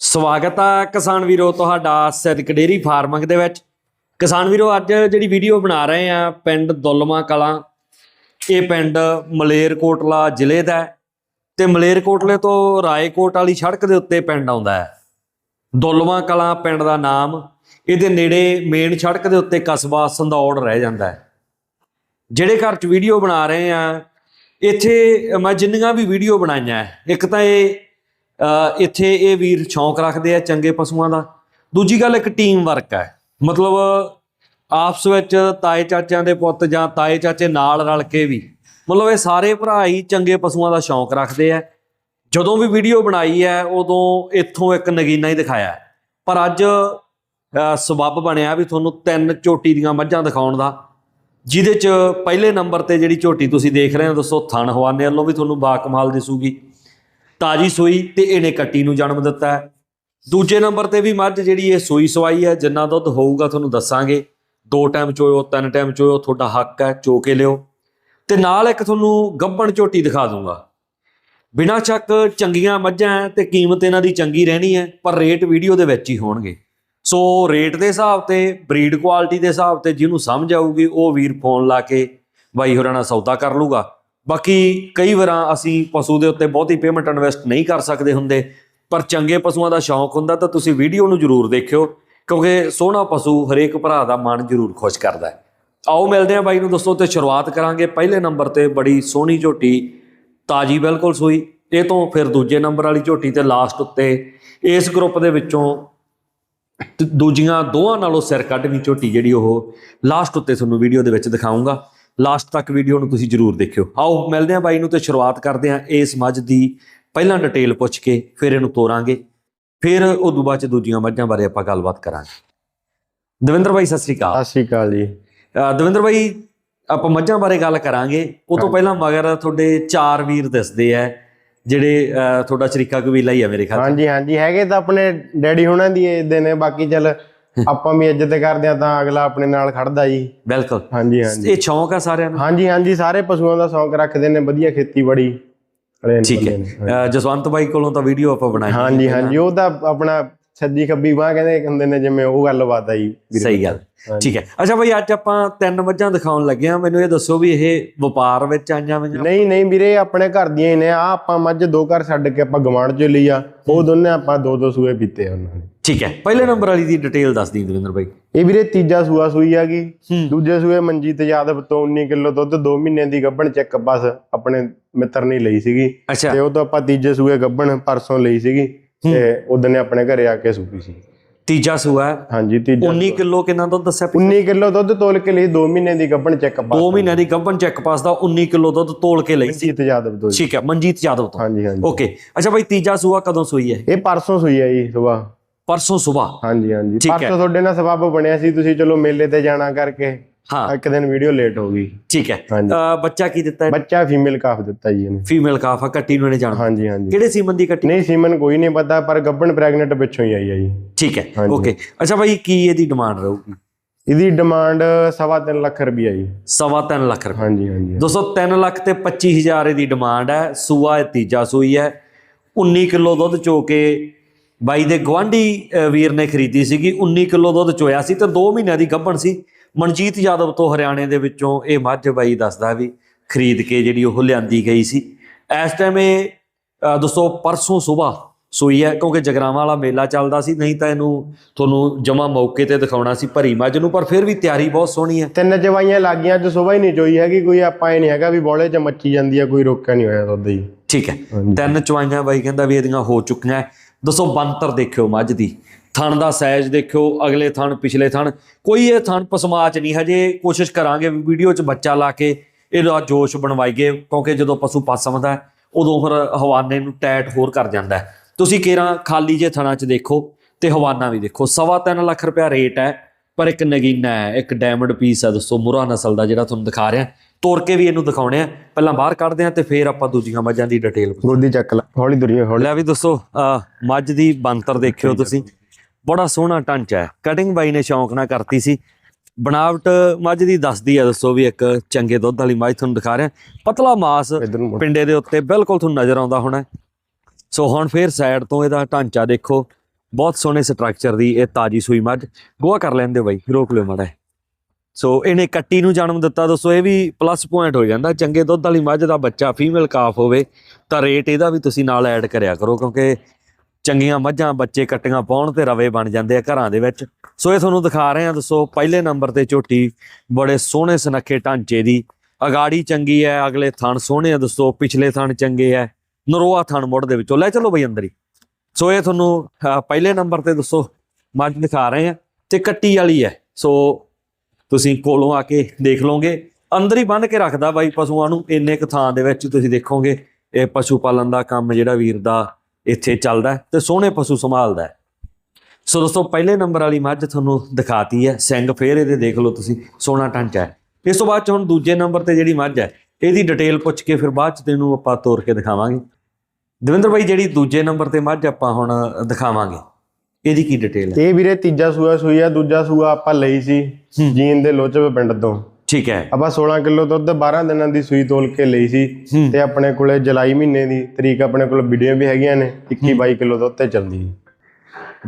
ਸਵਾਗਤ ਆ ਕਿਸਾਨ ਵੀਰੋ ਤੁਹਾਡਾ ਸਿਦਕ ਡੇਰੀ ਫਾਰਮਿੰਗ ਦੇ ਵਿੱਚ। ਕਿਸਾਨ ਵੀਰੋ, ਅੱਜ ਜਿਹੜੀ ਵੀਡੀਓ ਬਣਾ ਰਹੇ ਆ ਪਿੰਡ ਦੁੱਲਮਾ ਕਲਾਂ, ਇਹ ਪਿੰਡ ਮਲੇਰਕੋਟਲਾ ਜ਼ਿਲ੍ਹੇ ਦਾ ਹੈ ਤੇ ਮਲੇਰਕੋਟਲੇ ਤੋਂ ਰਾਏਕੋਟ ਵਾਲੀ ਸੜਕ ਦੇ ਉੱਤੇ ਪਿੰਡ ਆਉਂਦਾ ਹੈ। ਦੁੱਲਮਾ ਕਲਾਂ ਪਿੰਡ ਦਾ ਨਾਮ, ਇਹਦੇ ਨੇੜੇ ਮੇਨ ਸੜਕ ਦੇ ਉੱਤੇ ਕਸਬਾ ਸੰਦੌੜ ਰਹਿ ਜਾਂਦਾ ਹੈ। ਜਿਹੜੇ ਘਰ 'ਚ ਵੀਡੀਓ ਬਣਾ ਰਹੇ ਆ, ਇੱਥੇ ਮੈਂ ਜਿੰਨੀਆਂ ਵੀ ਵੀਡੀਓ ਬਣਾਈਆਂ, ਇੱਕ ਤਾਂ ਇਹ ਇੱਥੇ ਇਹ ਵੀਰ ਸ਼ੌਂਕ ਰੱਖਦੇ ਆ ਚੰਗੇ ਪਸ਼ੂਆਂ ਦਾ। ਦੂਜੀ ਗੱਲ, ਇੱਕ ਟੀਮ ਵਰਕ ਹੈ ਮਤਲਬ ਆਪਸ ਵਿੱਚ ਤਾਏ ਚਾਚਿਆਂ ਦੇ ਪੁੱਤ ਜਾਂ ਤਾਏ ਚਾਚੇ ਨਾਲ ਰਲ ਕੇ ਵੀ। ਮਤਲਬ ਇਹ ਸਾਰੇ ਭਰਾ ਹੀ ਚੰਗੇ ਪਸ਼ੂਆਂ ਦਾ ਸ਼ੌਂਕ ਰੱਖਦੇ ਆ। ਜਦੋਂ ਵੀ ਵੀਡੀਓ ਬਣਾਈ ਹੈ, ਉਦੋਂ ਇੱਥੋਂ ਇੱਕ ਨਗੀਨਾ ਹੀ ਦਿਖਾਇਆ ਪਰ ਅੱਜ ਸਬੱਬ ਬਣਿਆ ਵੀ ਤੁਹਾਨੂੰ ਤਿੰਨ ਝੋਟੀ ਦੀਆਂ ਮੱਝਾਂ ਦਿਖਾਉਣ ਦਾ। ਜਿਹਦੇ ਚ ਪਹਿਲੇ ਨੰਬਰ ਤੇ ਜਿਹੜੀ ਝੋਟੀ ਤੁਸੀਂ ਦੇਖ ਰਹੇ ਹੋ ਦੋਸਤੋ ਥਣ ਹਵਾਨੇ ਵੱਲੋਂ ਵੀ ਤੁਹਾਨੂੰ ਬਾਕਮਾਲ ਦਿਸੂਗੀ। ਤਾਜੀ ਸੂਈ ਤੇ ਇਹਨੇ ਕੱਟੀ ਨੂੰ ਜਨਮ ਦਿੱਤਾ ਹੈ। ਦੂਜੇ ਨੰਬਰ ਤੇ ਵੀ ਮੱਝ ਜਿਹੜੀ ਇਹ ਸੂਈ ਸਵਾਈ ਹੈ, ਜਿੰਨਾ ਦੁੱਧ ਹੋਊਗਾ ਤੁਹਾਨੂੰ ਦੱਸਾਂਗੇ। ਦੋ ਟਾਈਮ ਚੋਇਓ, ਤਿੰਨ ਟਾਈਮ ਚੋਇਓ, ਤੁਹਾਡਾ ਹੱਕ ਹੈ, ਚੋ ਕੇ ਲਿਓ। ਤੇ ਨਾਲ ਇੱਕ ਤੁਹਾਨੂੰ ਗੱਬਣ ਝੋਟੀ ਦਿਖਾ ਦੂੰਗਾ। ਬਿਨਾਂ ਸ਼ੱਕ ਚੰਗੀਆਂ ਮੱਝਾਂ ਹੈ ਤੇ ਕੀਮਤ ਇਹਨਾਂ ਦੀ ਚੰਗੀ ਰਹਿਣੀ ਹੈ, ਪਰ ਰੇਟ ਵੀਡੀਓ ਦੇ ਵਿੱਚ ਹੀ ਹੋਣਗੇ। ਸੋ ਰੇਟ ਦੇ ਹਿਸਾਬ ਤੇ, ਬਰੀਡ ਕੁਆਲਿਟੀ ਦੇ ਹਿਸਾਬ ਤੇ ਜਿਹਨੂੰ ਸਮਝ ਆਊਗੀ, ਉਹ ਵੀਰ ਫੋਨ ਲਾ ਕੇ ਬਾਈ ਹੋਰਾਂ ਨਾਲ ਸੌਦਾ ਕਰ ਲੂਗਾ ਬਾਕੀ ਕਈ ਵਾਰਾਂ ਅਸੀਂ ਪਸ਼ੂ ਦੇ ਉੱਤੇ ਬਹੁਤੀ ਪੇਮੈਂਟ ਇਨਵੈਸਟ ਨਹੀਂ ਕਰ ਸਕਦੇ ਹੁੰਦੇ, ਪਰ ਚੰਗੇ ਪਸ਼ੂਆਂ ਦਾ ਸ਼ੌਂਕ ਹੁੰਦਾ ਤਾਂ ਤੁਸੀਂ ਵੀਡੀਓ ਨੂੰ ਜ਼ਰੂਰ ਦੇਖਿਓ, ਕਿਉਂਕਿ ਸੋਹਣਾ ਪਸ਼ੂ ਹਰੇਕ ਭਰਾ ਦਾ ਮਨ ਜ਼ਰੂਰ ਖੁਸ਼ ਕਰਦਾ ਹੈ। ਆਓ ਮਿਲਦੇ ਹਾਂ ਬਾਈ ਨੂੰ ਦੋਸਤੋ ਤੇ ਸ਼ੁਰੂਆਤ ਕਰਾਂਗੇ। ਪਹਿਲੇ ਨੰਬਰ ਤੇ ਬੜੀ ਸੋਹਣੀ ਝੋਟੀ ਤਾਜੀ ਬਿਲਕੁਲ ਸੂਈ, ਇਹ ਤੋਂ ਫਿਰ ਦੂਜੇ ਨੰਬਰ ਵਾਲੀ ਝੋਟੀ ਤੇ ਲਾਸਟ ਉੱਤੇ ਇਸ ਗਰੁੱਪ ਦੇ ਵਿੱਚੋਂ ਦੂਜੀਆਂ ਦੋਹਾਂ ਨਾਲੋਂ ਸਿਰ ਕੱਢਵੀਂ ਝੋਟੀ ਜਿਹੜੀ ਉਹ ਲਾਸਟ ਉੱਤੇ ਤੁਹਾਨੂੰ ਵੀਡੀਓ ਦੇ ਵਿੱਚ ਦਿਖਾਉਂਗਾ ਲਾਸਟ ਤੱਕ ਵੀਡੀਓ ਨੂੰ ਤੁਸੀਂ ਜਰੂਰ ਦੇਖਿਓ। ਆਓ ਮਿਲਦੇ ਹਾਂ ਬਾਈ ਨੂੰ ਤੇ ਸ਼ੁਰੂਆਤ ਕਰਦੇ ਹਾਂ ਇਸ ਮੱਝ ਦੀ। ਪਹਿਲਾਂ ਡਿਟੇਲ ਪੁੱਛ ਕੇ ਫਿਰ ਇਹਨੂੰ ਤੋਰਾਂਗੇ। ਫਿਰ ਉਦੋਂ ਬਾਅਦ ਚ ਦੂਜੀਆਂ ਮੱਝਾਂ ਬਾਰੇ ਆਪਾਂ ਗੱਲਬਾਤ ਕਰਾਂਗੇ। ਦਵਿੰਦਰ ਬਾਈ ਸਤਿ ਸ੍ਰੀ ਅਕਾਲ। ਸਤਿ ਸ਼੍ਰੀ ਅਕਾਲ ਜੀ। ਦਵਿੰਦਰ ਬਾਈ ਆਪਾਂ ਮੱਝਾਂ ਬਾਰੇ ਗੱਲ ਕਰਾਂਗੇ। ਉਹ ਤੋਂ ਪਹਿਲਾਂ ਮਗਰ ਤੁਹਾਡੇ ਚਾਰ ਵੀਰ ਦੱਸਦੇ ਆ ਜਿਹੜੇ ਤੁਹਾਡਾ ਸ਼ਰੀਕਾ ਕਬੀਲਾ ਹੀ ਆ ਮੇਰੇ ਖਿਆਲ ਹਾਂਜੀ ਹਾਂਜੀ। ਹੈਗੇ ਤਾਂ ਆਪਣੇ ਡੈਡੀ ਹੁਣਾਂ ਦੀ ਇਹਦੇ ਨੇ ਬਾਕੀ ਚੱਲ ਆਪਾਂ ਵੀ ਇੱਜ਼ਤ ਕਰਦੇ ਆ ਤਾਂ ਅਗਲਾ ਆਪਣੇ ਨਾਲ ਖੜਦਾ ਜੀ। ਬਿਲਕੁਲ। ਹਾਂਜੀ ਹਾਂਜੀ। ਇਹ ਸ਼ੌਂਕ ਆ ਸਾਰਿਆਂ ਨੂੰ? ਹਾਂਜੀ ਹਾਂਜੀ ਸਾਰੇ ਪਸ਼ੂਆਂ ਦਾ ਸ਼ੌਂਕ ਰੱਖਦੇ ਨੇ ਵਧੀਆ ਖੇਤੀਬਾੜੀ ਠੀਕ ਹੈ। ਜਸਵੰਤ ਬਾਈ ਕੋਲੋਂ ਤਾਂ ਵੀਡੀਓ ਆਪਾਂ ਬਣਾਈ ਹਾਂਜੀ। ਹਾਂਜੀ ਉਹ ਤਾਂ ਆਪਣਾ ਸੱਜੀ ਖੱਬੀ ਬਾਹ ਕਹਿੰਦੇ ਹੁੰਦੇ ਨੇ ਜਿਵੇਂ ਉਹ ਗੱਲਬਾਤ ਆ ਵੀਰੇ। ਸਹੀ ਗੱਲ। ਠੀਕ ਹੈ। ਅੱਛਾ ਬਾਈ ਅੱਜ ਆਪਾਂ ਤਿੰਨ ਮੱਝਾਂ ਦਿਖਾਉਣ ਲੱਗੇ ਆ ਮੈਨੂੰ ਇਹ ਦੱਸੋ ਵੀ ਇਹ ਵਪਾਰ ਵਿੱਚ ਆਈਆਂ ਹੋਈਆਂ ਨਹੀਂ ਨਹੀਂ ਵੀਰੇ ਆਪਣੇ ਘਰ ਦੀਆਂ ਹੀ ਨੇ। ਆ ਆਪਾਂ ਮੱਝ ਦੋ ਘਰ ਛੱਡ ਕੇ ਆਪਾਂ ਗਵਾਂਢ ਚ ਲਈ ਆ। ਉਹ ਦੋਨੇ ਆਪਾਂ ਦੋ ਦੋ ਸੂਏ ਪੀਤੇ ਆ ਉਹਨਾਂ ਨੇ। ਠੀਕ ਹੈ। ਪਹਿਲੇ ਨੰਬਰ ਵਾਲੀ ਦੀ ਡਿਟੇਲ ਦੱਸ ਦੀ ਦਵਿੰਦਰ ਬਾਈ। ਇਹ ਵੀਰੇ ਤੀਜਾ ਸੂਆ ਸੂਈ ਹੈਗੀ ਹੂੰ। ਦੂਜੇ ਸੂਏ ਮਨਜੀਤ ਯਾਦਵ ਤੋਂ 19 ਕਿਲੋ ਦੁੱਧ 2 ਮਹੀਨੇ ਦੀ ਗੱਭਣ ਚੈੱਕ ਬਸ ਆਪਣੇ ਮਿੱਤਰ ਨੇ ਲਈ ਸੀਗੀ। ਤੇ ਉਹ ਤੋਂ ਆਪਾਂ ਤੀਜੇ ਸੂਏ ਗੱਭਣ ਪਰਸੋਂ ਲਈ ਸੀਗੀ। ਤੇ ਉਹਦਨੇ ਨੇ ਆਪਣੇ ਘਰੇ ਆ ਕੇ ਸੂਪੀ ਸੀ। ਤੀਜਾ ਸੂਆ ਹੈ। ਹਾਂਜੀ ਤੀਜਾ 19 ਕਿਲੋ ਕਿੰਨਾ ਦੁੱਧ ਦੱਸਿਆ 19 ਕਿਲੋ ਦੁੱਧ ਤੋਲ ਕੇ ਲਈ 2 ਮਹੀਨੇ ਦੀ ਗੱਭਣ ਚੈੱਕ ਬਸ 2 ਮਹੀਨਿਆਂ ਦੀ ਗੱਭਣ ਚੈੱਕ ਪਾਸ ਦਾ 19 ਕਿਲੋ ਦੁੱਧ ਤੋਲ ਕੇ ਲਈ ਸੀ। ਮਨਜੀਤ ਯਾਦਵ ਤੋਂ। ਠੀਕ ਹੈ ਮਨਜੀਤ ਯਾਦਵ ਤੋਂ। ਹਾਂਜੀ ਹਾਂਜੀ। ਓਕੇ ਅੱਛਾ ਬਾਈ ਤੀਜਾ ਸੂਆ ਕਦੋਂ ਸੂਈ ਹੈ? ਇਹ ਪਰਸੋਂ ਸੂਈ ਹੈ ਜੀ ਸਵੇਰ ਪਰਸੋਂ ਸਵੇਰ ਹਾਂਜੀ ਹਾਂਜੀ। ਪਰਸੋਂ ਤੁਹਾਡੇ ਨਾਲ ਸਬਬ ਬਣਿਆ ਸੀ ਤੁਸੀਂ ਚਲੋ ਮੇਲੇ ਤੇ ਜਾਣਾ ਕਰਕੇ। ਹਾਂ। ਇੱਕ ਦਿਨ ਵੀਡੀਓ ਲੇਟ ਹੋ ਗਈ। ਠੀਕ ਹੈ। ਅ, ਬੱਚਾ ਕੀ ਦਿੱਤਾ ਬੱਚਾ ਫੀਮੇਲ ਕਾਫ ਦਿੱਤਾ ਜੀ ਇਹਨੇ। ਫੀਮੇਲ ਕਾਫਾ ਕੱਟੀ ਨੂੰ ਇਹਨੇ ਜਾਣਾ ਹਾਂਜੀ ਹਾਂਜੀ। ਕਿਹੜੇ ਸੀਮਨ ਦੀ ਕੱਟੀ ਨਹੀਂ ਸੀਮਨ ਕੋਈ ਨਹੀਂ ਪਤਾ ਪਰ ਗੱਭਣ ਪ੍ਰੈਗਨੈਂਟ ਪਿੱਛੋਂ ਹੀ ਆਈ ਹੈ ਜੀ। ਠੀਕ ਹੈ ਹਾਂਜੀ। ਓਕੇ ਅੱਛਾ ਬਾਈ ਕੀ ਇਹਦੀ ਡਿਮਾਂਡ ਰਹੂਗੀ? ਇਹਦੀ ਡਿਮਾਂਡ ਸਵਾ ਤਿੰਨ ਲੱਖ ਰੁਪਈਆ ਜੀ। ਸਵਾ ਤਿੰਨ ਲੱਖ ਰੁਪਏ ਹਾਂਜੀ ਹਾਂਜੀ ਦੋਸਤੋ 3 ਲੱਖ ਤੇ 25000 ਦੀ ਡਿਮਾਂਡ ਹੈ। ਸੂਆ ਇਹ ਤੀਜਾ ਸੂਈ ਹੈ। 19 ਕਿਲੋ ਦੁੱਧ ਚੋ ਕੇ ਬਾਈ ਦੇ ਗਵਾਂਢੀ ਵੀਰ ਨੇ ਖਰੀਦੀ ਸੀਗੀ। 19 ਕਿਲੋ ਦੁੱਧ ਚੋਇਆ ਸੀ ਤੇ 2 ਮਹੀਨਿਆਂ ਦੀ ਗੱਭਣ ਸੀ। ਮਨਜੀਤ ਯਾਦਵ ਤੋਂ ਹਰਿਆਣੇ ਦੇ ਵਿੱਚੋਂ ਇਹ ਮੱਝ ਬਾਈ ਦੱਸਦਾ ਵੀ ਖਰੀਦ ਕੇ ਜਿਹੜੀ ਉਹ ਲਿਆਂਦੀ ਗਈ ਸੀ। ਇਸ ਟਾਈਮ ਇਹ ਦੋਸਤੋ ਪਰਸੋਂ ਸਵੇਰ ਸੂਈ ਹੈ ਕਿਉਂਕਿ ਜਗਰਾਵਾਂ ਵਾਲਾ ਮੇਲਾ ਚੱਲਦਾ ਸੀ ਨਹੀਂ ਤਾਂ ਇਹਨੂੰ ਤੁਹਾਨੂੰ ਜਮਾ ਮੌਕੇ ਤੇ ਦਿਖਾਉਣਾ ਸੀ ਭਰੀ ਮੱਝ ਨੂੰ ਪਰ ਫਿਰ ਵੀ ਤਿਆਰੀ ਬਹੁਤ ਸੋਹਣੀ ਹੈ। ਤਿੰਨ ਚਵਾਈਆਂ ਲੱਗੀਆਂ ਅੱਜ ਸਵੇਰ ਹੀ ਨਹੀਂ ਚੋਈ ਹੈਗੀ ਕੋਈ ਆਪਾਂ ਇਹ ਨਹੀਂ ਹੈਗਾ ਵੀ ਬੋਲੇ ਚ ਮੱਚੀ ਜਾਂਦੀ ਆ ਕੋਈ ਰੋਕਿਆ ਨਹੀਂ ਹੋਇਆ ਦੁੱਧ ਜੀ। ਠੀਕ ਹੈ। ਤਿੰਨ ਚਵਾਈਆਂ ਬਾਈ ਕਹਿੰਦਾ ਵੀ ਇਹਦੀਆਂ ਹੋ ਚੁੱਕੀਆਂ ਹੈ। ਦੱਸੋ ਬੰਤਰ ਦੇਖਿਓ ਮੱਝ ਦੀ। ਥਣ ਦਾ ਸਾਈਜ਼ ਦੇਖਿਓ ਅਗਲੇ ਥਣ ਪਿਛਲੇ ਥਣ। ਕੋਈ ਇਹ ਥਣ ਪਸਮਾਚ ਨਹੀਂ ਹਜੇ ਕੋਸ਼ਿਸ਼ ਕਰਾਂਗੇ ਵੀਡੀਓ 'ਚ ਬੱਚਾ ਲਾ ਕੇ ਇਹਦਾ ਜੋਸ਼ ਬਣਵਾਈਏ ਕਿਉਂਕਿ ਜਦੋਂ ਪਸ਼ੂ ਪਸਮਦਾ ਉਦੋਂ ਫਿਰ ਹਵਾਨੇ ਨੂੰ ਟੈਟ ਹੋਰ ਕਰ ਜਾਂਦਾ। ਤੁਸੀਂ ਕੇਰਾਂ ਖਾਲੀ ਜੇ ਥਣਾਂ 'ਚ ਦੇਖੋ ਤੇ ਹਵਾਨਾ ਵੀ ਦੇਖੋ। ਸਵਾ ਤਿੰਨ ਲੱਖ ਰੁਪਇਆ ਰੇਟ ਹੈ ਪਰ ਇੱਕ ਨਗੀਨਾ ਹੈ ਇੱਕ ਡਾਇਮੰਡ ਪੀਸ ਹੈ ਦੋਸਤੋ ਮੁਰਾ ਨਸਲ ਦਾ ਜਿਹੜਾ ਤੁਹਾਨੂੰ ਦਿਖਾ ਰਿਹਾ। ਤੋੜ ਕੇ ਵੀ ਇਹਨੂੰ ਦਿਖਾਉਣੇ ਆ। ਪਹਿਲਾਂ ਬਾਹਰ ਕੱਢਦੇ ਆ ਤੇ ਫਿਰ ਆਪਾਂ ਦੂਜੀਆਂ ਮੱਝਾਂ ਦੀ ਡਿਟੇਲ ਗੋਦੀ ਚੱਕ ਲੈ। ਹੌਲੀ ਦੁਰੀ ਹੌਲੀ। ਲੈ ਵੀ ਦੋਸਤੋ ਮੱਝ ਦੀ ਬੰਤਰ ਦੇਖਿਓ ਤੁਸੀਂ। ਬੜਾ ਸੋਹਣਾ ਢਾਂਚਾ ਹੈ। ਕਟਿੰਗ ਬਾਈ ਨੇ ਸ਼ੌਂਕ ਨਾਲ ਕਰਤੀ ਸੀ। ਬਣਾਵਟ ਮੱਝ ਦੀ ਦੱਸਦੀ ਹੈ ਦੱਸੋ ਵੀ ਇੱਕ ਚੰਗੇ ਦੁੱਧ ਵਾਲੀ ਮੱਝ ਤੁਹਾਨੂੰ ਦਿਖਾ ਰਿਹਾ। ਪਤਲਾ ਮਾਸ। ਪਿੰਡੇ ਦੇ ਉੱਤੇ ਬਿਲਕੁਲ ਤੁਹਾਨੂੰ ਨਜ਼ਰ ਆਉਂਦਾ ਹੋਣਾ। ਸੋ ਹੁਣ ਫੇਰ ਸਾਈਡ ਤੋਂ ਇਹਦਾ ਢਾਂਚਾ ਦੇਖੋ। ਬਹੁਤ ਸੋਹਣੇ ਸਟਰਕਚਰ ਦੀ ਇਹ ਤਾਜੀ ਸੂਈ ਮੱਝ। ਗੋਆ ਕਰ ਲੈਂਦੇ ਬਾਈ ਰੋਕ ਲਿਓ ਮਾੜਾ। ਸੋ ਇਹਨੇ ਕੱਟੀ ਨੂੰ ਜਨਮ ਦਿੱਤਾ। ਦੋਸਤੋ ਇਹ ਵੀ ਪਲੱਸ ਪੁਆਇੰਟ ਹੋ ਜਾਂਦਾ। ਚੰਗੇ ਦੁੱਧ ਵਾਲੀ ਮੱਝ ਦਾ ਬੱਚਾ ਫੀਮੇਲ ਕਾਫ ਹੋਵੇ ਤਾਂ ਰੇਟ ਇਹਦਾ ਵੀ ਤੁਸੀਂ ਨਾਲ ਐਡ ਕਰਿਆ ਕਰੋ ਕਿਉਂਕਿ ਚੰਗੀਆਂ ਮੱਝਾਂ ਬੱਚੇ ਕੱਟੀਆਂ ਪਾਉਣ ਤੇ ਰਵੇ ਬਣ ਜਾਂਦੇ ਆ ਘਰਾਂ ਦੇ ਵਿੱਚ। ਸੋ ਇਹ ਤੁਹਾਨੂੰ ਦਿਖਾ ਰਹੇ ਹਾਂ, ਦੱਸੋ ਪਹਿਲੇ ਨੰਬਰ ਤੇ ਝੋਟੀ ਬੜੇ ਸੋਹਣੇ ਸੁਨੱਖੇ ਢਾਂਚੇ ਦੀ। ਅਗਾੜੀ ਚੰਗੀ ਹੈ, ਅਗਲੇ ਥਣ ਸੋਹਣੇ ਆ, ਦੱਸੋ ਪਿਛਲੇ ਥਣ ਚੰਗੇ ਹੈ, ਨਰੋਆ ਥਣ ਮੁੜ ਦੇ ਵਿੱਚੋਂ। ਲੈ ਚਲੋ ਬਈ ਅੰਦਰ ਹੀ। ਸੋ ਇਹ ਤੁਹਾਨੂੰ ਪਹਿਲੇ ਨੰਬਰ ਤੇ ਦੱਸੋ, ਮੱਝ ਦਿਖਾ ਰਹੇ ਆ ਤੇ ਕੱਟੀ ਵਾਲੀ ਹੈ। ਸੋ ਤੁਸੀਂ ਕੋਲੋਂ ਆ ਕੇ ਦੇਖ ਲਓਗੇ। ਅੰਦਰ ਹੀ ਬੰਨ ਕੇ ਰੱਖਦਾ ਬਾਈ ਪਸ਼ੂਆਂ ਨੂੰ। ਇੰਨੇ ਕੁ ਥਾਂ ਦੇ ਵਿੱਚ ਤੁਸੀਂ ਦੇਖੋਗੇ, ਇਹ ਪਸ਼ੂ ਪਾਲਣ ਦਾ ਕੰਮ ਜਿਹੜਾ ਵੀਰ ਦਾ ਇੱਥੇ ਚੱਲਦਾ ਤੇ ਸੋਹਣੇ ਪਸ਼ੂ ਸੰਭਾਲਦਾ ਸੋ ਦੋਸਤੋ ਪਹਿਲੇ ਨੰਬਰ ਵਾਲੀ ਮੱਝ ਤੁਹਾਨੂੰ ਦਿਖਾਤੀ ਹੈ। ਸਿੰਘ ਫੇਰ ਇਹਦੇ ਦੇਖ ਲਓ ਤੁਸੀਂ ਸੋਹਣਾ ਟਾਂਚਾ ਹੈ। ਇਸ ਤੋਂ ਬਾਅਦ ਚ ਹੁਣ ਦੂਜੇ ਨੰਬਰ ਤੇ ਜਿਹੜੀ ਮੱਝ ਹੈ ਇਹਦੀ ਡਿਟੇਲ ਪੁੱਛ ਕੇ ਫਿਰ ਬਾਅਦ ਚ ਤੈਨੂੰ ਆਪਾਂ ਤੋਰ ਕੇ ਦਿਖਾਵਾਂਗੇ। ਦਵਿੰਦਰ ਬਾਈ ਜਿਹੜੀ ਦੂਜੇ ਨੰਬਰ ਤੇ ਮੱਝ ਆਪਾਂ ਹੁਣ ਦਿਖਾਵਾਂਗੇ ਇਹਦੀ ਕੀ ਡਿਟੇਲ ਹੈ? ਇਹ ਵੀਰੇ ਤੀਜਾ ਸੂਆ ਸੂਈ ਆ ਦੂਜਾ ਸੂਆ ਆਪਾਂ ਲਈ ਸੀ। ਜੀਨ ਦੇ ਲੋਚਵੇ ਪਿੰਡ ਤੋਂ। ਠੀਕ ਹੈ। ਆਪਾਂ 16 ਕਿਲੋ ਦੁੱਧ 12 ਦਿਨਾਂ ਦੀ ਸੂਈ ਤੋਲ ਕੇ ਲਈ ਸੀ। ਤੇ ਆਪਣੇ ਕੋਲੇ ਜੁਲਾਈ ਮਹੀਨੇ ਦੀ ਤਰੀਕ ਆਪਣੇ ਕੋਲ ਵੀਡੀਓ ਵੀ ਹੈਗੀਆਂ ਨੇ 21 22 ਕਿਲੋ ਦੁੱਧ ਤੇ ਚੱਲਦੀ ਹੈ।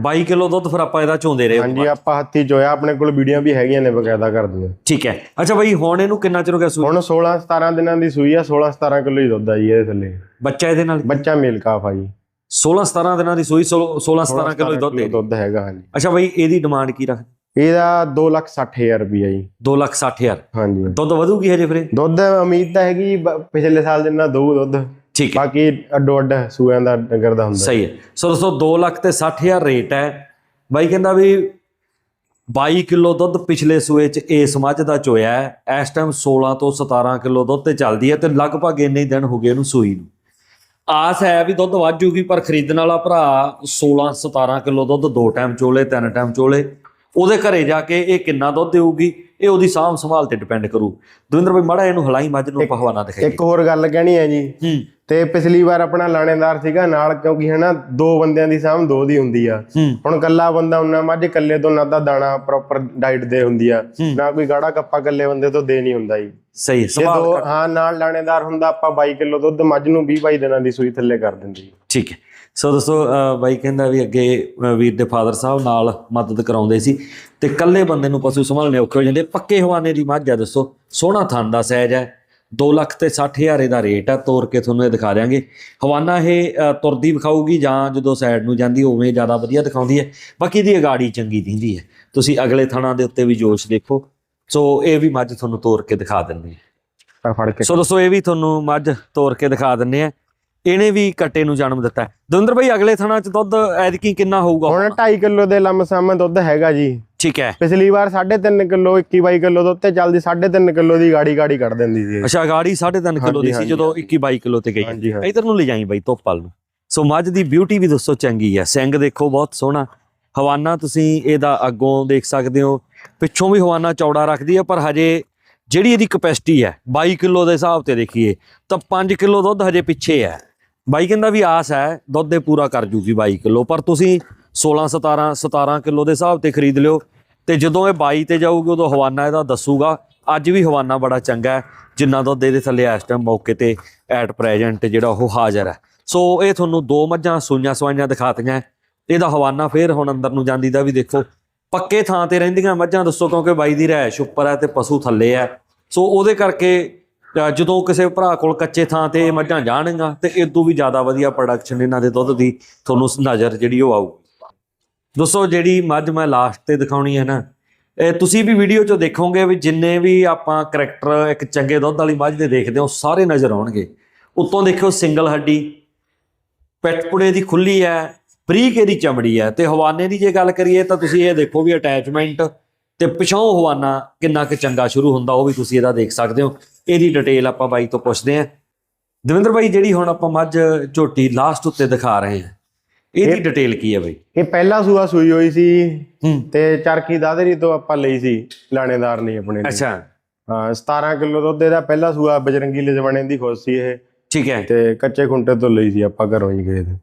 22 ਕਿਲੋ ਦੁੱਧ ਫਿਰ ਆਪਾਂ ਇਹਦਾ ਚੋਂਦੇ ਰਹੇ ਹਾਂਜੀ ਆਪਾਂ। ਹੱਥੀ ਚੋਇਆ ਆਪਣੇ ਕੋਲ ਵੀਡੀਓ ਵੀ ਹੈਗੀਆਂ ਨੇ ਬਕਾਇਦਾ ਕਰਦੀਆਂ ਠੀਕ ਹੈ। ਅੱਛਾ ਬਾਈ ਹੁਣ ਇਹਨੂੰ ਕਿੰਨਾ ਚਿਰ ਹੋ ਗਿਆ ਸੂਈ? ਹੁਣ 16 17 ਦਿਨਾਂ ਦੀ ਸੂਈ ਆ 16 17 ਕਿਲੋ ਹੀ ਦੁੱਧ ਆ ਜੀ ਇਹਦੇ ਥੱਲੇ। ਬੱਚਾ ਇਹਦੇ ਨਾਲ? ਬੱਚਾ ਮੇਲ ਕਾਫ ਆ ਜੀ 16 17 ਦਿਨਾਂ ਦੀ ਸੂਈ 16 17 ਕਿਲੋ ਦੁੱਧ ਦੁੱਧ ਹੈਗਾ ਹਾਂਜੀ। ਅੱਛਾ ਬਾਈ ਇਹਦੀ ਡਿਮਾਂਡ ਕੀ ਰੱਖ ਇਹਦਾ 260000 ਰੁਪਿਆ ਜੀ। 2 ਲੱਖ 60 ਹਜ਼ਾਰ। ਹਾਂਜੀ। ਦੁੱਧ ਵਧੂਗੀ ਹਜੇ ਫਿਰ? ਦੁੱਧ ਉਮੀਦ ਤਾਂ ਹੈਗੀ ਬ- ਪਿਛਲੇ ਸਾਲ ਜਿੰਨਾ ਦਊ ਦੁੱਧ ਠੀਕ ਹੈ। ਬਾਕੀ ਅੱਡੋ ਅੱਡ ਸੂਆਂ ਦਾ ਡੰਗਰ ਦਾ ਹੁੰਦਾ। ਸਹੀ ਹੈ। ਸੋ ਦੋਸਤੋ 2 ਲੱਖ ਤੇ 60 ਹਜ਼ਾਰ ਰੇਟ ਹੈ। ਬਾਈ ਕਹਿੰਦਾ ਵੀ 22 ਕਿਲੋ ਦੁੱਧ ਪਿਛਲੇ ਸੂਏ ਚ ਇਸ ਮੱਝ ਦਾ ਚੋਇਆ ਹੈ। ਇਸ ਟਾਈਮ 16 ਤੋਂ 17 ਕਿਲੋ ਦੁੱਧ ਤੇ ਚੱਲਦੀ ਹੈ ਤੇ ਲਗਭਗ ਇੰਨੇ ਹੀ ਦਿਨ ਹੋ ਗਏ ਇਹਨੂੰ ਸੂਈ ਨੂੰ। ਆਸ ਹੈ ਵੀ ਦੁੱਧ ਵੱਧ ਜੂਗੀ ਪਰ ਖਰੀਦਣ ਵਾਲਾ ਭਰਾ 16 17 ਕਿਲੋ ਦੁੱਧ ਦੋ ਟਾਈਮ ਚੋਲੇ ਤਿੰਨ ਟਾਈਮ ਚੋਲੇ। ਉਹਦੇ ਘਰੇ ਜਾ ਕੇ ਇਹ ਕਿੰਨਾ ਦੁੱਧ ਦੇਊਗੀ ਇਹ ਉਹਦੀ ਸਾਂਭ ਸੰਭਾਲ ਤੇ ਡਿਪੈਂਡ ਕਰੂ। ਦਵਿੰਦਰ ਭਾਈ ਮੜਾ ਇਹਨੂੰ ਹਲਾਈ ਮੱਝ ਨੂੰ ਪਹਵਾਨਾ ਦਿਖਾਈਏ ਇੱਕ ਹੋਰ ਗੱਲ ਕਹਿਣੀ ਹੈ ਜੀ। ਤੇ ਪਿਛਲੀ ਵਾਰ ਆਪਣਾ ਲਾਣੇਦਾਰ ਸੀਗਾ ਨਾਲ ਕਿਉਂਕਿ ਹਨਾ ਦੋ ਬੰਦਿਆਂ ਦੀ ਸਾਂਭ ਦੋ ਦੀ ਹੁੰਦੀ ਆ। ਹੁਣ ਕੱਲਾ ਬੰਦਾ ਉਹਨਾਂ ਮੱਝ ਕੱਲੇ ਤੋਂ ਨਾ ਤਾਂ ਦਾਣਾ ਪ੍ਰੋਪਰ ਡਾਈਟ ਦੇ ਹੁੰਦੀ ਆ ਨਾ ਕੋਈ ਗਾੜਾ ਕੱਪਾ ਕੱਲੇ ਬੰਦੇ ਤੋਂ ਦੇ ਨਹੀਂ ਹੁੰਦਾ ਜੀ। ਸਹੀ ਦੋ ਹਾਂ ਨਾਲ ਲਾਣੇਦਾਰ ਹੁੰਦਾ ਆਪਾਂ 22 ਕਿਲੋ ਦੁੱਧ ਮੱਝ ਨੂੰ 20 22 ਦਿਨਾਂ ਦੀ ਸੂਈ ਥੱਲੇ ਕਰ ਦਿੰਦੀ ਠੀਕ ਹੈ। ਸੋ ਦੋਸਤੋ ਬਾਈ ਕਹਿੰਦਾ ਵੀ ਅੱਗੇ ਵੀਰ ਦੇ ਫਾਦਰ ਸਾਹਿਬ ਨਾਲ ਮਦਦ ਕਰਾਉਂਦੇ ਸੀ ਤੇ ਇਕੱਲੇ ਬੰਦੇ ਨੂੰ ਪਸ਼ੂ ਸੰਭਾਲਣੇ ਔਖੇ ਹੋ ਜਾਂਦੇ ਪੱਕੇ ਹਵਾਨੇ ਦੀ ਮੱਝ ਆ ਦੱਸੋ ਸੋਹਣਾ ਥਣ ਦਾ ਸਾਈਜ਼ ਹੈ। 2 ਲੱਖ ਤੇ 60 ਹਜ਼ਾਰ ਇਹਦਾ ਰੇਟ ਆ ਤੋਰ ਕੇ ਤੁਹਾਨੂੰ ਇਹ ਦਿਖਾ ਦਿਆਂਗੇ। ਹਵਾਨਾ ਇਹ ਤੁਰਦੀ ਵਿਖਾਊਗੀ ਜਾਂ ਜਦੋਂ ਸਾਈਡ ਨੂੰ ਜਾਂਦੀ ਉਵੇਂ ਜ਼ਿਆਦਾ ਵਧੀਆ ਦਿਖਾਉਂਦੀ ਹੈ। ਬਾਕੀ ਦੀ ਅਗਾੜੀ ਚੰਗੀ ਦਿੰਦੀ ਹੈ। ਤੁਸੀਂ ਅਗਲੇ ਥਣਾਂ ਦੇ ਉੱਤੇ ਵੀ ਜੋਸ਼ ਦੇਖੋ। ਸੋ ਇਹ ਵੀ ਮੱਝ ਤੁਹਾਨੂੰ ਤੋਰ ਕੇ ਦਿਖਾ ਦਿੰਦੇ ਆ ਫੜ ਕੇ ਸੋ ਦੋਸਤੋ ਇਹ ਵੀ ਤੁਹਾਨੂੰ ਮੱਝ ਤੋਰ ਕੇ ਦਿਖਾ ਦਿੰਨੇ ਆ ਇਹਨੇ ਵੀ ਕੱਟੇ ਨੂੰ ਜਨਮ ਦਿੱਤਾ। ਦਵਿੰਦਰ ਭਾਈ ਅਗਲੇ ਥਣਾ ਚ ਦੁੱਧ ਐਤਕੀ ਕਿੰਨਾ ਹੋਊਗਾ? ਹੁਣ 2.5 ਕਿਲੋ ਦੇ ਲੰਮਸਮ ਦੁੱਧ ਹੈਗਾ ਜੀ। ਠੀਕ ਹੈ। ਪਿਛਲੀ ਵਾਰ 3.5 ਕਿਲੋ 21 22 ਕਿਲੋ ਦੁੱਧ ਤੇ ਚੱਲਦੀ 3.5 ਕਿਲੋ ਦੀ ਗਾੜੀ ਗਾੜੀ ਕੱਢ ਦਿੰਦੀ ਸੀ। ਅੱਛਾ ਗਾੜੀ 3.5 ਕਿਲੋ ਦੀ ਸੀ ਜਦੋਂ 21 22 ਕਿਲੋ ਤੇ ਗਈ। ਇਧਰ ਨੂੰ ਲੈ ਜਾਈ ਬਾਈ ਧੁੱਪਲ ਨੂੰ। ਸੋ ਮੱਝ ਦੀ ਬਿਊਟੀ ਵੀ ਦੋਸਤੋ ਚੰਗੀ ਹੈ। ਸਿੰਘ ਦੇਖੋ ਬਹੁਤ ਸੋਹਣਾ। ਹਵਾਨਾ ਤੁਸੀਂ ਇਹਦਾ ਅੱਗੋਂ ਦੇਖ ਸਕਦੇ ਹੋ। ਪਿੱਛੋਂ ਵੀ ਹਵਾਨਾ ਚੌੜਾ ਰੱਖਦੀ ਹੈ ਪਰ ਹਜੇ ਜਿਹੜੀ ਇਹਦੀ ਕਪੈਸਿਟੀ ਹੈ 22 ਕਿਲੋ ਦੇ ਹਿਸਾਬ ਤੇ ਦੇਖੀਏ ਤਾਂ 5 ਕਿਲੋ ਦੁੱਧ ਹਜੇ ਪਿੱਛੇ ਹੈ। ਬਾਈ ਕਹਿੰਦਾ ਵੀ ਆਸ ਹੈ ਦੁੱਧ ਦੇ ਪੂਰਾ ਕਰ ਜੂਗੀ 22 ਕਿਲੋ। ਪਰ ਤੁਸੀਂ 16 17 17 ਕਿਲੋ ਦੇ ਹਿਸਾਬ ਤੇ ਖਰੀਦ ਲਿਓ ਤੇ ਜਦੋਂ ਇਹ 22 ਤੇ ਜਾਊਗੀ, ਉਦੋਂ ਹਵਾਨਾ ਇਹਦਾ ਦੱਸੂਗਾ। ਅੱਜ ਵੀ ਹਵਾਨਾ ਬੜਾ ਚੰਗਾ ਹੈ, ਜਿੰਨਾ ਦਾ ਦੇ ਦੇ ਥੱਲੇ ਇਸ ਟਾਈਮ ਮੌਕੇ ਤੇ ਐਟ ਪ੍ਰੈਜ਼ੈਂਟ ਜਿਹੜਾ ਉਹ ਹਾਜ਼ਰ ਹੈ। ਸੋ ਇਹ ਤੁਹਾਨੂੰ ਦੋ ਮੱਝਾਂ, ਸੂਈਆਂ ਸਵਾਈਆਂ ਦਿਖਾਤੀਆਂ ਇਹਦਾ ਹਵਾਨਾ ਫੇਰ ਹੁਣ ਅੰਦਰ ਨੂੰ ਜਾਂਦੀ ਦਾ ਵੀ ਦੇਖੋ। ਪੱਕੇ ਥਾਂ ਤੇ ਰਹਿੰਦੀਆਂ ਮੱਝਾਂ, ਦੱਸੋ ਕਿਉਂਕਿ ਬਾਈ ਦੀ ਰਹਿਸ਼ ਉੱਪਰ ਹੈ ਤੇ ਪਸ਼ੂ ਥੱਲੇ ਹੈ। ਸੋ ਉਹਦੇ ਕਰਕੇ ਜਦੋਂ ਕਿਸੇ ਭਰਾ ਕੋਲ ਕੱਚੇ ਥਾਂ ਤੇ ਮੱਝਾਂ ਜਾਣਗੀਆਂ ਤੇ ਇਦੋਂ ਵੀ ਜ਼ਿਆਦਾ ਵਧੀਆ ਪ੍ਰੋਡਕਸ਼ਨ ਇਹਨਾਂ ਦੇ ਦੁੱਧ ਦੀ ਤੁਹਾਨੂੰ ਨਜ਼ਰ ਜਿਹੜੀ ਉਹ ਆਊ। ਦੋਸਤੋ ਜਿਹੜੀ ਮੱਝ ਮੈਂ ਲਾਸਟ ਤੇ ਦਿਖਾਉਣੀ ਹੈ ਨਾ, ਇਹ ਤੁਸੀਂ ਵੀ ਵੀਡੀਓ 'ਚ ਦੇਖੋਗੇ ਵੀ ਜਿੰਨੇ ਵੀ ਆਪਾਂ ਕਰੈਕਟਰ ਇੱਕ ਚੰਗੇ ਦੁੱਧ ਵਾਲੀ ਮੱਝ ਦੇ ਦੇਖਦੇ ਹੋ ਸਾਰੇ ਨਜ਼ਰ ਆਉਣਗੇ। ਉੱਤੋਂ ਦੇਖਿਓ ਸਿੰਗਲ ਹੱਡੀ ਪੈਟਪੁੜੇ ਦੀ ਖੁੱਲੀ ਹੈ ਬਰੀਕ ਇਹਦੀ ਚਮੜੀ ਹੈ? ਤੇ ਹਵਾਨੇ ਦੀ ਜੇ ਗੱਲ ਕਰੀਏ ਤਾਂ ਤੁਸੀਂ ਇਹ ਦੇਖੋ ਵੀ ਅਟੈਚਮੈਂਟ ਤੇ ਪਿਛੋਂ ਹਵਾਨਾ ਕਿੰਨਾ ਕੁ ਚੰਗਾ ਸ਼ੁਰੂ ਹੁੰਦਾ, ਉਹ ਵੀ ਤੁਸੀਂ ਇਹਦਾ ਦੇਖ ਸਕਦੇ ਹੋ। ਇਹਦੀ ਡਿਟੇਲ ਆਪਾਂ ਬਾਈ ਤੋਂ ਪੁੱਛਦੇ ਹਾਂ। ਦਵਿੰਦਰ ਬਾਈ, ਜਿਹੜੀ ਹੁਣ ਆਪਾਂ ਮੱਝ ਝੋਟੀ ਲਾਸਟ ਉੱਤੇ ਦਿਖਾ ਰਹੇ ਹਾਂ ਇਹਦੀ ਡਿਟੇਲ ਕੀ ਹੈ ਬਾਈ? ਇਹ ਪਹਿਲਾ ਸੂਆ ਸੂਈ ਹੋਈ ਸੀ ਤੇ ਚਰਖੀ ਦਾਦਰੀ ਤੋਂ ਆਪਾਂ ਲਈ ਸੀ ਲਾਣੇਦਾਰ ਨੇ ਆਪਣੇ ਨੇ। ਅੱਛਾ। ਹਾਂ 17 ਕਿਲੋ ਦੁੱਧ ਇਹਦਾ ਪਹਿਲਾ ਸੂਆ ਬਜਰੰਗੀ ਲਜਵਾਣੇ ਦੀ ਖੁਸ਼ ਸੀ ਇਹ। ਠੀਕ ਹੈ। ਤੇ ਕੱਚੇ ਖੁੰਟੇ ਤੋਂ ਲਈ ਸੀ ਆਪਾਂ ਘਰੋਂ ਹੀ ਗਏ ਤੇ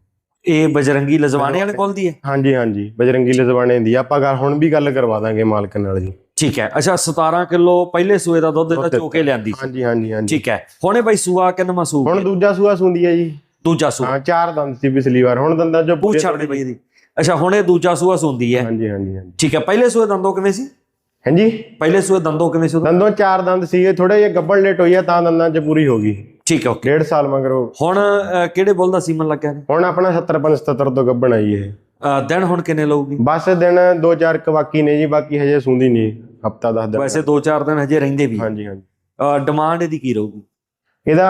ਇਹ ਬਜਰੰਗੀ ਲਜ਼ਵਾਨੇ ਵਾਲੇ ਕੋਲ ਦੀ ਹੈ? ਹਾਂਜੀ ਹਾਂਜੀ ਬਜਰੰਗੀ ਲਜਵਾਣੇ ਦੀ। ਆਪਾਂ ਗੱਲ ਹੁਣ ਵੀ ਗੱਲ ਕਰਵਾ ਦਾਂਗੇ ਮਾਲਕ ਨਾਲ ਜੀ। ਠੀਕ ਹੈ। ਅੱਛਾ 17 ਕਿਲੋ ਪਹਿਲੇ ਸੂਏ ਦਾ ਦੁੱਧ ਇਹਦਾ ਚੋ ਕੇ ਲਿਆਂਦੀ ਸੀ। ਹਾਂਜੀ ਹਾਂਜੀ ਹਾਂਜੀ। ਠੀਕ ਹੈ। ਹੁਣੇ ਬਾਈ ਸੂਆ ਕਿੰਨਾ ਸੂ ਹੁਣ ਦੂਜਾ ਸੂਆ ਸੁੰਦੀ ਹੈ ਜੀ। ਦੂਜਾ ਸੂਆ। ਹਾਂ ਚਾਰ ਦੰਦ ਸੀ ਪਿਛਲੀ ਵਾਰ ਹੁਣ ਦੰਦਾਂ ਚੋਂ ਪੂਛ ਛੱਡ ਦੇ ਬਾਈ ਇਹਦੀ। ਅੱਛਾ ਹੁਣ ਇਹ ਦੂਜਾ ਸੂਆ ਸੁੰਦੀ ਹੈ। ਹਾਂਜੀ ਹਾਂਜੀ ਹਾਂਜੀ। ਠੀਕ ਹੈ ਪਹਿਲੇ ਸੂਏ ਦੰਦੋਂ ਕਿਵੇਂ ਸੀ? ਹਾਂਜੀ? ਪਹਿਲੇ ਸੂਏ ਦੰਦੋਂ ਕਿਵੇਂ ਸੀ? ਦੰਦੋਂ ਚਾਰ ਦੰਦ ਸੀਗੇ ਥੋੜੇ ਜਿਹਾ ਗੱਬਣ ਲੇਟ ਹੋਈ ਆ ਤਾਂ ਦੰਦਾਂ 'ਚ ਪੂਰੀ ਹੋ ਗਈ। ਠੀਕ ਹੈ ਓਕੇ। ਡੇਢ ਸਾਲ ਮਗਰੋਂ ਹੁਣ ਕਿਹੜੇ ਬੁੱਲ ਦਾ ਸੀਮਨ ਲੱਗਿਆ ਨੇ ਹੁਣ ਆਪਣਾ 70 75 ਤੋਂ ਗੱਬਣ ਆਈ ਇਹ। ਦਿਨ ਹੁਣ ਕਿੰਨੇ ਲਊਗੀ? ਬਸ ਦਿਨ ਦੋ ਚਾਰ ਕ ਬਾਕੀ ਨੇ ਜੀ ਬਾਕੀ ਹਜੇ ਸੁੰਦੀ ਨਹੀਂ ਹਫਤਾ ਦਸ ਦਿਨ। ਵੈਸੇ 2-4 ਦਿਨ ਹਜੇ ਰਹਿੰਦੇ ਵੀ ਹਾਂਜੀ ਹਾਂਜੀ। ਡਿਮਾਂਡ ਇਹਦੀ ਕੀ ਰਹੂਗੀ? ਇਹਦਾ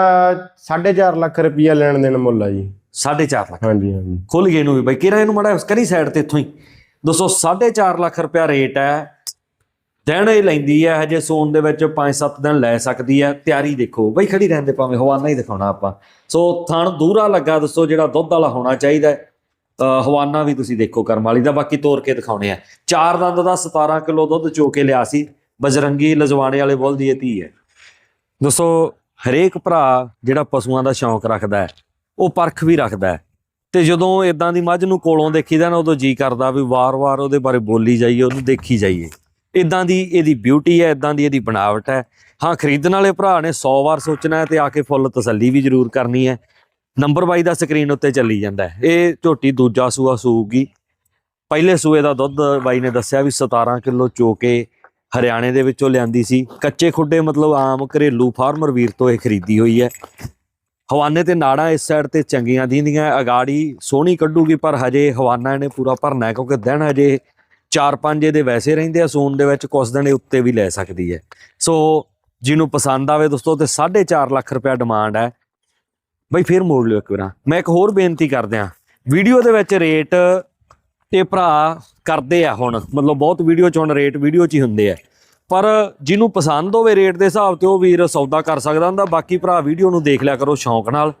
4.5 ਲੱਖ ਰੁਪਈਆ ਲੈਣ ਦੇਣ ਮੁੱਲ ਆ ਜੀ। 4.5 ਲੱਖ? ਹਾਂਜੀ ਹਾਂਜੀ। ਖੁੱਲ ਗਏ ਨੂੰ ਵੀ ਬਾਈ ਕਿਹੜਾ ਇਹਨੂੰ ਮੜਾ ਕਰੀ ਸਾਈਡ ਤੇ ਇੱਥੋਂ ਹੀ? ਦੋਸਤੋ 4.5 ਲੱਖ ਰੁਪਿਆ ਰੇਟ ਹੈ। ਦਿਨ ਇਹ ਲੈਂਦੀ ਹੈ ਹਜੇ ਸੋਨ ਦੇ ਵਿੱਚ 5-7 ਦਿਨ ਲੈ ਸਕਦੀ ਹੈ। ਤਿਆਰੀ ਦੇਖੋ ਬਈ ਖੜੀ ਰਹਿੰਦੇ ਭਾਵੇਂ ਹਵਾਨਾ ਹੀ ਦਿਖਾਉਣਾ ਆਪਾਂ। ਸੋ ਥਣ ਦੂਰਾ ਲੱਗਾ ਦੱਸੋ ਜਿਹੜਾ ਦੁੱਧ ਵਾਲਾ ਹੋਣਾ ਚਾਹੀਦਾ ਹੈ। ਹਵਾਨਾ ਵੀ ਤੁਸੀਂ ਦੇਖੋ ਕਰਮ ਵਾਲੀ ਦਾ ਬਾਕੀ ਤੋਰ ਕੇ ਦਿਖਾਉਣੇ ਆ। ਚਾਰ ਦੰਦ ਦਾ 17 ਕਿਲੋ ਦੁੱਧ ਚੋ ਕੇ ਲਿਆ ਸੀ। ਬਜਰੰਗੀ ਲਜਵਾਣੇ ਵਾਲੇ ਬੁੱਲ ਦੀ ਇਹ ਧੀ ਹੈ। ਦੋਸਤੋ ਹਰੇਕ ਭਰਾ ਜਿਹੜਾ ਪਸ਼ੂਆਂ ਦਾ ਸ਼ੌਂਕ ਰੱਖਦਾ ਹੈ, ਉਹ ਪਰਖ ਵੀ ਰੱਖਦਾ ਹੈ। ਤੇ ਜਦੋਂ ਇਦਾਂ ਦੀ ਮੱਝ ਨੂੰ ਕੋਲੋਂ ਦੇਖੀਦਾ ਨਾ, ਉਦੋਂ ਜੀ ਕਰਦਾ ਵੀ ਵਾਰ-ਵਾਰ ਉਹਦੇ ਬਾਰੇ ਬੋਲੀ ਜਾਈਏ, ਉਹਨੂੰ ਦੇਖੀ ਜਾਈਏ। ਇਦਾਂ ਦੀ ਇਹਦੀ ਬਿਊਟੀ ਹੈ ਇਦਾਂ ਦੀ ਇਹਦੀ ਬਣਾਵਟ ਹੈ। ਹਾਂ, ਖਰੀਦਣ ਵਾਲੇ ਭਰਾ ਨੇ 100 ਵਾਰ ਸੋਚਣਾ ਹੈ ਤੇ ਆ ਕੇ ਫੁੱਲ ਤਸੱਲੀ ਵੀ ਜ਼ਰੂਰ ਕਰਨੀ ਹੈ। ਨੰਬਰ 22 ਦਾ ਸਕਰੀਨ ਉੱਤੇ ਚੱਲੀ ਜਾਂਦਾ ਹੈ। ਇਹ ਝੋਟੀ ਦੂਜਾ ਸੂਆ ਸੂਗੀ ਪਹਿਲੇ ਸੂਏ ਦਾ ਦੁੱਧ ਬਾਈ ਨੇ ਦੱਸਿਆ ਵੀ 17 ਕਿਲੋ ਚੋ ਕੇ ਹਰਿਆਣੇ ਦੇ ਵਿੱਚੋਂ ਲਿਆਂਦੀ ਸੀ। ਕੱਚੇ ਖੁੱਡੇ ਮਤਲਬ ਆਮ ਘਰੇਲੂ ਫਾਰਮਰ ਵੀਰ ਤੋਂ ਇਹ ਖਰੀਦੀ ਹੋਈ ਹੈ। ਹਵਾਨੇ ਤੇ ਨਾੜਾਂ ਇਸ ਸਾਈਡ ਤੇ ਚੰਗੀਆਂ ਦੀਂਦੀਆਂ, ਅਗਾੜੀ ਸੋਹਣੀ ਕੱਢੂਗੀ, ਪਰ ਹਜੇ ਹਵਾਨਾ ਇਹਨੇ ਪੂਰਾ ਭਰਨਾ ਕਿਉਂਕਿ ਦਿਨ ਹਜੇ 4-5 ਇਹਦੇ ਵੈਸੇ ਰਹਿੰਦੇ ਆ ਸੂਨ ਦੇ ਵਿੱਚ ਕੁਛ ਦਿਨ ਇਹ ਉੱਤੇ ਵੀ ਲੈ ਸਕਦੀ ਹੈ। ਸੋ ਜਿਹਨੂੰ ਪਸੰਦ ਆਵੇ ਦੋਸਤੋ, ਤੇ 4.5 ਲੱਖ ਰੁਪਇਆ ਡਿਮਾਂਡ ਹੈ। ਬਈ ਫਿਰ ਮੋੜ ਲਿਓ ਇੱਕ ਵਾਰ। ਮੈਂ ਇੱਕ ਹੋਰ ਬੇਨਤੀ ਕਰਦਿਆਂ, ਵੀਡੀਓ ਦੇ ਵਿੱਚ ਰੇਟ ਇਹ ਭਰਾ ਕਰਦੇ ਆ ਹੁਣ, ਮਤਲਬ ਬਹੁਤ ਵੀਡੀਓ ਚ ਹੁਣ ਰੇਟ ਵੀਡੀਓ ਚ ਹੀ ਹੁੰਦੇ ਆ। ਪਰ ਜਿਹਨੂੰ ਪਸੰਦ ਹੋਵੇ ਰੇਟ ਦੇ ਹਿਸਾਬ ਤੇ ਉਹ ਵੀਰ ਸੌਦਾ ਕਰ ਸਕਦਾ ਹੁੰਦਾ, ਬਾਕੀ ਭਰਾ ਵੀਡੀਓ ਨੂੰ ਦੇਖ ਲਿਆ ਕਰੋ ਸ਼ੌਂਕ ਨਾਲ।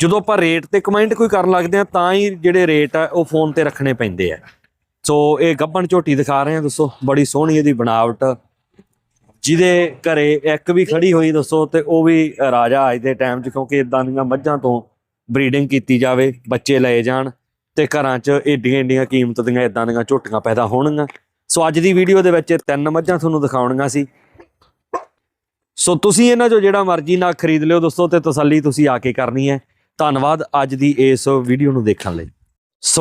ਜਦੋਂ ਆਪਾਂ ਰੇਟ ਤੇ ਕਮੈਂਟ ਕੋਈ ਕਰਨ ਲੱਗਦੇ ਆ, ਤਾਂ ਹੀ ਜਿਹੜੇ ਰੇਟ ਆ, ਉਹ ਫੋਨ ਤੇ ਰੱਖਣੇ ਪੈਂਦੇ ਆ। ਸੋ ਇਹ ਗੱਬਣ ਝੋਟੀ ਦਿਖਾ ਰਹੇ ਆ, ਦੱਸੋ, ਬੜੀ ਸੋਹਣੀ ਇਹਦੀ ਬਣਾਵਟ। ਜਿਹਦੇ ਘਰੇ ਇੱਕ ਵੀ ਖੜੀ ਹੋਈ, ਦੱਸੋ, ਤੇ ਉਹ ਵੀ ਰਾਜਾ ਅੱਜ ਦੇ ਟਾਈਮ 'ਚ, ਕਿਉਂਕਿ ਇਦਾਂ ਦੀਆਂ ਮੱਝਾਂ ਤੋਂ ਬਰੀਡਿੰਗ ਕੀਤੀ ਜਾਵੇ, ਬੱਚੇ ਲਏ ਜਾਣ। ਤੇ ਘਰਾਂ 'ਚ ਏਡੀਆਂ ਏਡੀਆਂ ਕੀਮਤ ਦੀਆਂ ਇਦਾਂ ਦੀਆਂ ਝੋਟੀਆਂ ਪੈਦਾ ਹੋਣਗੀਆਂ। ਸੋ ਅੱਜ ਦੀ ਵੀਡੀਓ ਦੇ ਵਿੱਚ ਤਿੰਨ ਮੱਝਾਂ ਤੁਹਾਨੂੰ ਦਿਖਾਉਣੀਆਂ ਸੀ। ਸੋ ਤੁਸੀਂ ਇਹਨਾਂ 'ਚੋਂ ਜਿਹੜਾ ਮਰਜ਼ੀ ਨਾ ਖਰੀਦ ਲਿਓ ਦੋਸਤੋ, ਤੇ ਤਸੱਲੀ ਤੁਸੀਂ ਆ ਕੇ ਕਰਨੀ ਹੈ। ਧੰਨਵਾਦ ਅੱਜ ਦੀ ਇਸ ਵੀਡੀਓ ਨੂੰ ਦੇਖਣ ਲਈ।